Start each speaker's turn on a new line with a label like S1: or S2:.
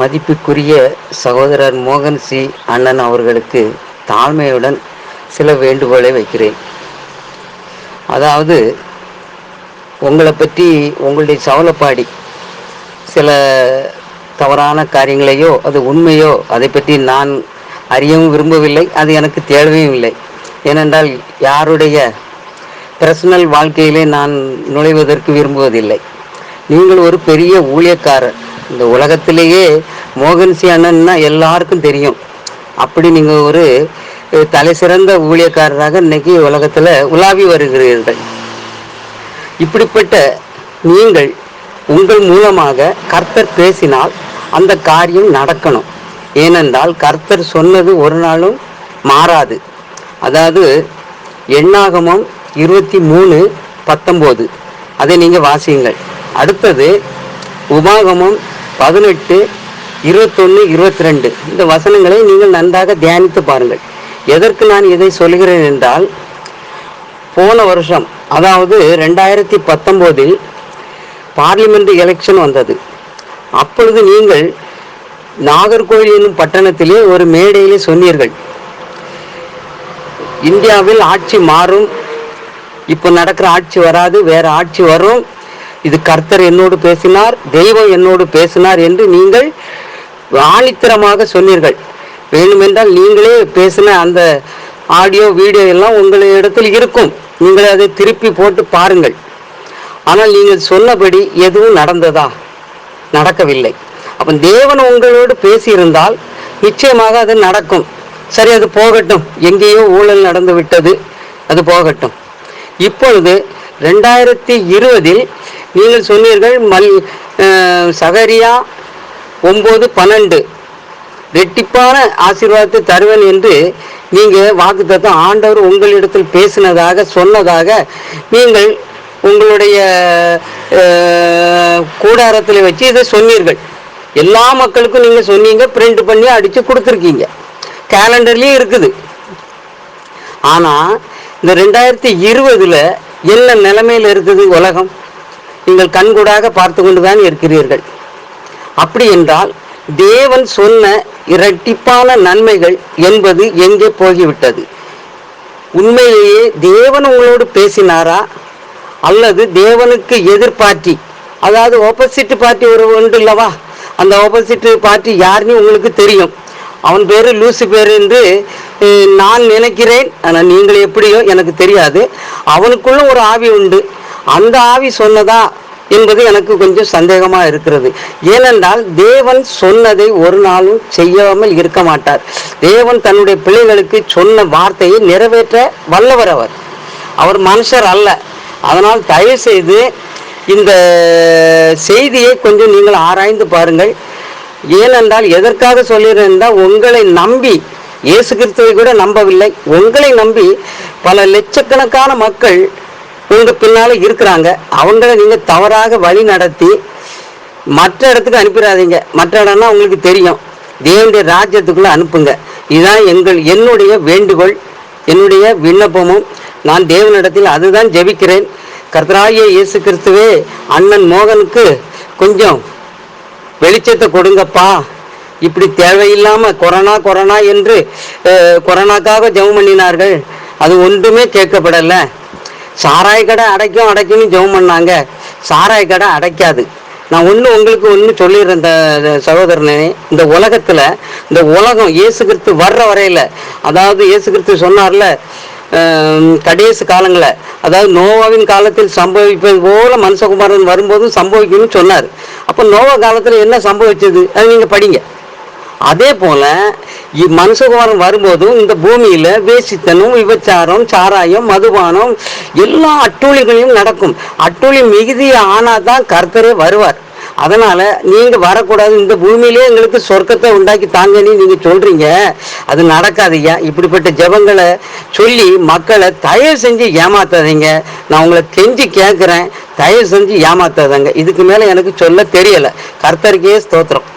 S1: மதிப்புக்குரிய சகோதரர் மோகன் சி. அண்ணன் அவர்களுக்கு தாழ்மையுடன் சில வேண்டுகோளை வைக்கிறேன். அதாவது உங்களை பற்றி உங்களுடைய சவலப்பாடி சில தவறான காரியங்களையோ அது உண்மையோ அதை பற்றி நான் அறியவும் விரும்பவில்லை அது எனக்கு தேவையும் இல்லை. ஏனென்றால் யாருடைய பர்சனல் வாழ்க்கையிலே நான் நுழைவதற்கு விரும்புவதில்லை. நீங்கள் ஒரு பெரிய ஊழியக்காரர் இந்த உலகத்திலேயே மோகன்சி அண்ணன்னா எல்லாருக்கும் தெரியும். அப்படி நீங்கள் ஒரு தலைசிறந்த தலை சிறந்த ஊழியக்காரராக இன்னைக்கு உலகத்தில் உலாவி வருகிறீர்கள். இப்படிப்பட்ட நீங்கள் உங்கள் மூலமாக கர்த்தர் பேசினால் அந்த காரியம் நடக்கணும். ஏனென்றால் கர்த்தர் சொன்னது ஒரு நாளும் மாறாது. அதாவது எண்ணாகமம் இருபத்தி மூணு பத்தொம்போது. அதை நீங்கள் வாசியுங்கள். அடுத்தது உபாகமம் பதினெட்டு இருபத்தொன்று இருபத்தி ரெண்டு இந்த வசனங்களை நீங்கள் நன்றாக தியானித்து பாருங்கள். எதற்கு நான் இதை சொல்கிறேன் என்றால் போன வருஷம் அதாவது ரெண்டாயிரத்தி பத்தொம்போதில் பார்லிமெண்ட் எலெக்ஷன் வந்தது. அப்பொழுது நீங்கள் நாகர்கோவில் என்னும் பட்டணத்திலே ஒரு மேடையிலே சொன்னீர்கள். இந்தியாவில் ஆட்சி மாறும். இப்போ நடக்கிற ஆட்சி வராது வேற ஆட்சி வரும். இது கர்த்தர் என்னோடு பேசினார் தெய்வம் என்னோடு பேசினார் என்று நீங்கள் ஆணித்தரமாக சொன்னீர்கள். வேணுமென்றால் நீங்களே பேசின அந்த ஆடியோ வீடியோ எல்லாம் உங்களுடைய இடத்தில் இருக்கும். நீங்கள் அதை திருப்பி போட்டு பாருங்கள். ஆனால் நீங்கள் சொன்னபடி எதுவும் நடந்ததா? நடக்கவில்லை. அப்போ தேவன் உங்களோடு பேசியிருந்தால் நிச்சயமாக அது நடக்கும். சரி அது போகட்டும். எங்கேயோ ஊழல் நடந்து விட்டது அது போகட்டும். இப்பொழுது ரெண்டாயிரத்தி இருபதில் நீங்கள் சொன்னீர்கள் மல் சகரியா ஒம்பது பன்னெண்டு. ரெட்டிப்பான ஆசீர்வாதத்தை தருவேன் என்று நீங்கள் வாக்கு தத்தம் ஆண்டவர் உங்களிடத்தில் பேசினதாக சொன்னதாக நீங்கள் உங்களுடைய கூடாரத்தில் வச்சு இதை சொன்னீர்கள். எல்லா மக்களுக்கும் நீங்கள் சொன்னீங்க பிரிண்ட் பண்ணி அடித்து கொடுத்துருக்கீங்க. கேலண்டர்லேயும் இருக்குது. ஆனால் இந்த ரெண்டாயிரத்தி இருபதில் என்ன நிலைமையில் இருக்குது உலகம்? நீங்கள் கண்கூடாக பார்த்து கொண்டுதான் இருக்கிறீர்கள். அப்படி என்றால் தேவன் சொன்ன இரட்டிப்பான நன்மைகள் என்பது எங்கே போகிவிட்டது? உண்மையிலேயே தேவன் உங்களோடு பேசினாரா? அல்லது தேவனுக்கு எதிர்பார்ட்டி அதாவது ஆப்போசிட் பார்ட்டி ஒரு உண்டு இல்லவா? அந்த ஆப்போசிட் பார்ட்டி யாருன்னு உங்களுக்கு தெரியும். அவன் பேர் லூசு பேர் என்று நான் நினைக்கிறேன். ஆனால் நீங்கள் எப்படியோ எனக்கு தெரியாது. அவனுக்குள்ள ஒரு ஆவி உண்டு. அந்த ஆவி சொன்னதா என்பது எனக்கு கொஞ்சம் சந்தேகமாக இருக்கிறது. ஏனென்றால் தேவன் சொன்னதை ஒரு நாளும் செய்யாமல் இருக்க மாட்டார். தேவன் தன்னுடைய பிள்ளைகளுக்கு சொன்ன வார்த்தையை நிறைவேற்ற வல்லவர் அவர். அவர் மனுஷர் அல்ல. அதனால் தயவு செய்து இந்த செய்தியை கொஞ்சம் நீங்கள் ஆராய்ந்து பாருங்கள். ஏனென்றால் எதற்காக சொல்கிறேன் உங்களை நம்பி இயேசு கிறிஸ்துவை கூட நம்பவில்லை. உங்களை நம்பி பல லட்சக்கணக்கான மக்கள் உங்க பின்னால இருக்கிறாங்க. அவங்கள நீங்க தவறாக வழி நடத்தி மற்ற இடத்துக்கு அனுப்பிடாதீங்க. மற்ற இடம்னா உங்களுக்கு தெரியும். தேவனுடைய ராஜ்யத்துக்குள்ள அனுப்புங்க. இதுதான் எங்கள் என்னுடைய வேண்டுகோள் என்னுடைய விண்ணப்பமும். நான் தேவனிடத்தில் அதுதான் ஜெபிக்கிறேன். கர்த்தராகிய இயேசு கிறிஸ்துவே அண்ணன் மோகனுக்கு கொஞ்சம் வெளிச்சத்தை கொடுங்கப்பா. இப்படி தேவையில்லாம கொரோனா கொரோனா என்று கொரோனாக்காக ஜெபம் பண்ணினார்கள். அது ஒன்றுமே கேட்கப்படலை. சாராய கடை அடைக்கும் அடைக்கும்னு ஜெபம் பண்ணாங்க. சாராய கடை அடைக்காது. நான் ஒன்று உங்களுக்கு ஒன்று சொல்லிடுறேன் இந்த சகோதரனே. இந்த உலகத்தில் இந்த உலகம் இயேசு கிறிஸ்து வர்ற வரையில் அதாவது இயேசு கிறிஸ்து சொன்னார்ல கடைசி காலங்களில் அதாவது நோவாவின் காலத்தில் சம்பவிப்பது போல மனுஷகுமாரன் வரும்போதும் சம்பவிக்கணும்னு சொன்னார். அப்போ நோவ காலத்தில் என்ன சம்பவிச்சது? அது நீங்கள் படிங்க. அதே போல் இ- மனுஷகுமாரன் வரும்போதும் இந்த பூமியில் வேசித்தனம் விபச்சாரம் சாராயம் மதுபானம் எல்லா அட்டூழிகளையும் நடக்கும். அட்டூழி மிகுதி தான் கர்த்தரே வருவார். அதனால் நீங்கள் வரக்கூடாது. இந்த பூமியிலே எங்களுக்கு சொர்க்கத்தை உண்டாக்கி தாங்கன்னு நீங்கள் சொல்கிறீங்க அது நடக்காதீங்க. இப்படிப்பட்ட ஜெபங்களை சொல்லி மக்களை தயவு செஞ்சு ஏமாத்தாதீங்க. நான் உங்களை கெஞ்சி கேட்குறேன் தயவு செஞ்சு ஏமாத்தாதாங்க. இதுக்கு மேல எனக்கு சொல்ல தெரியல. கர்த்தருக்கே ஸ்தோத்திரம்.